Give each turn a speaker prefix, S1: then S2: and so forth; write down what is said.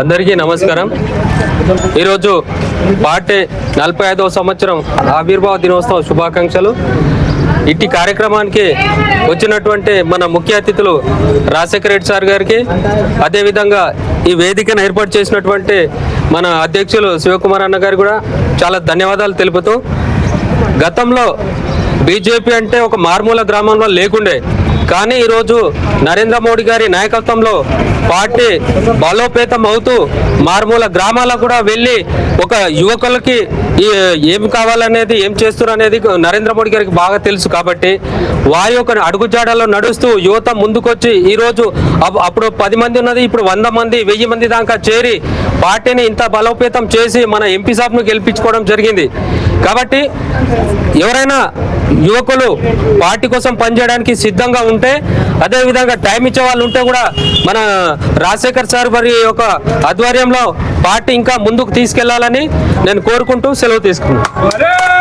S1: అందరికీ నమస్కారం. ఈరోజు పార్టీ నలభై ఐదవ సంవత్సరం ఆవిర్భావ దినోత్సవ శుభాకాంక్షలు. ఇట్టి కార్యక్రమానికి వచ్చినటువంటి మన ముఖ్య అతిథులు రాజశేఖర రెడ్డి సార్ గారికి అదేవిధంగా ఈ వేదికను ఏర్పాటు చేసినటువంటి మన అధ్యక్షులు శివకుమార్ అన్న గారు కూడా చాలా ధన్యవాదాలు తెలుపుతూ గతంలో బీజేపీ అంటే ఒక మారుమూల గ్రామంలో లేకుండే కానీ ఈరోజు నరేంద్ర మోడీ గారి నాయకత్వంలో పార్టీ బలోపేతం అవుతూ మారుమూల గ్రామాలకు కూడా వెళ్ళి ఒక యువకులకి ఏం కావాలనేది ఏం చేస్తున్నారు అనేది నరేంద్ర మోడీ గారికి బాగా తెలుసు కాబట్టి వారి యొక్క అడుగుజాడలో నడుస్తూ యువత ముందుకొచ్చి ఈరోజు అప్పుడు పది మంది ఉన్నది ఇప్పుడు వంద మంది వెయ్యి మంది దాకా చేరి పార్టీని ఇంత బలోపేతం చేసి మన ఎంపీ సాబ్ను గెలిపించుకోవడం జరిగింది. కాబట్టి ఎవరైనా యువకులు పార్టీ కోసం పనిచేయడానికి సిద్ధంగా ఉంటే అదే విధంగా టైం ఇచ్చే వాళ్ళు ఉంటే కూడా మన రాజశేఖర్ సార్ వారి యొక్క ఆధ్వర్యంలో పార్టీ ఇంకా ముందుకు తీసుకెళ్ళాలని నేను కోరుకుంటూ సెలవు తీసుకున్నాను